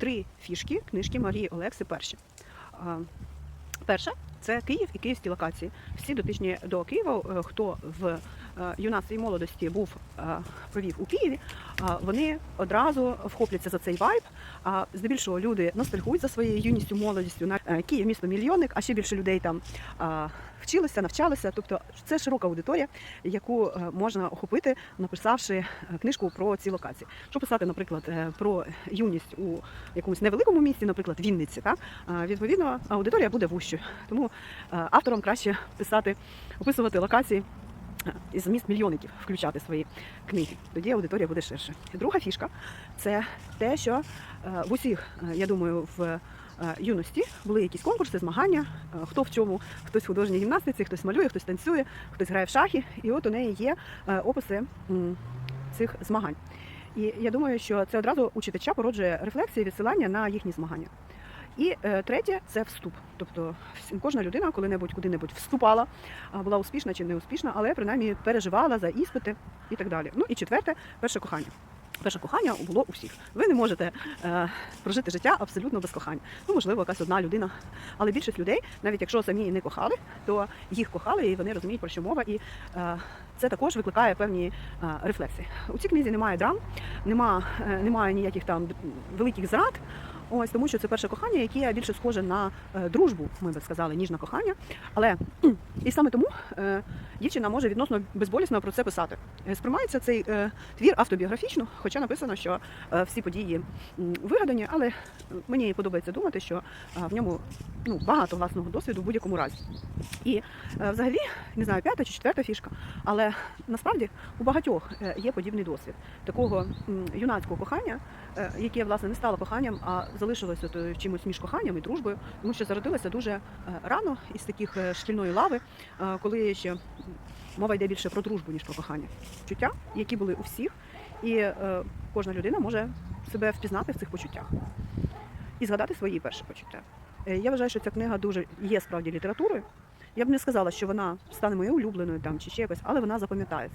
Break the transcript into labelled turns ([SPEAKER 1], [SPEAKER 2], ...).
[SPEAKER 1] три фішки книжки Марії Олекси перші. Перша це Київ і київські локації. Всі дотичні до Києва, е, хто в юнацтві і молодості був е, провів у Києві, е, вони одразу вхопляться за цей вайб. А здебільшого люди ностальгують за своєю юністю, молодістю. На е, Київ місто мільйонник, а ще більше людей там е, вчилися, навчалися. Тобто це широка аудиторія, яку е, можна охопити, написавши е, книжку про ці локації. Що писати, наприклад, е, про юність у якомусь невеликому місті, наприклад, Вінниці, так? Е, відповідно, аудиторія буде вущою. Тому е, авторам краще писати, описувати локації е, із міст мільйонників, включати свої книги. Тоді аудиторія буде ширше. Друга фішка це те, що е, в усіх, е, я думаю, в е, юності були якісь конкурси, змагання, хто в чому, хтось в художній гімнастиці, хтось малює, хтось танцює, хтось грає в шахи. І от у неї є описи цих змагань. І я думаю, що це одразу у читача породжує рефлексії, відсилання на їхні змагання. І е, третє це вступ. Тобто кожна людина коли-небудь куди-небудь вступала, була успішна чи не успішна, але принаймні переживала за іспити і так далі. Ну і четверте перше кохання. Перше кохання було у всіх. Ви не можете е, прожити життя абсолютно без кохання. Ну, можливо, якась одна людина. Але більшість людей, навіть якщо самі не кохали, то їх кохали і вони розуміють, про що мова. І е, це також викликає певні е, рефлексії. У цій книзі немає драм, нема, е, немає ніяких там великих зрад. Ось тому, що це перше кохання, яке більше схоже на е, дружбу, ми би сказали, ніж на кохання. Але і саме тому е, дівчина може відносно безболісно про це писати. Е, Сприймається цей твір автобіографічно, хоча написано, що всі події вигадані, але мені подобається думати, що в ньому ну, багато власного досвіду в будь-якому разі. І взагалі, не знаю, п'ята чи четверта фішка, але насправді у багатьох є подібний досвід такого юнацького кохання, яке власне не стало коханням, а залишилося от, е, чимось між коханням і дружбою, тому що зародилося дуже е, рано із таких е, шкільної лави, коли ще мова йде більше про дружбу, ніж про кохання. Чуття, які були у всіх, і кожна людина може себе впізнати в цих почуттях і згадати свої перші почуття. Я вважаю, що ця книга дуже є справді літературою. Я б не сказала, що вона стане моєю улюбленою там чи ще якось, але вона запам'ятається.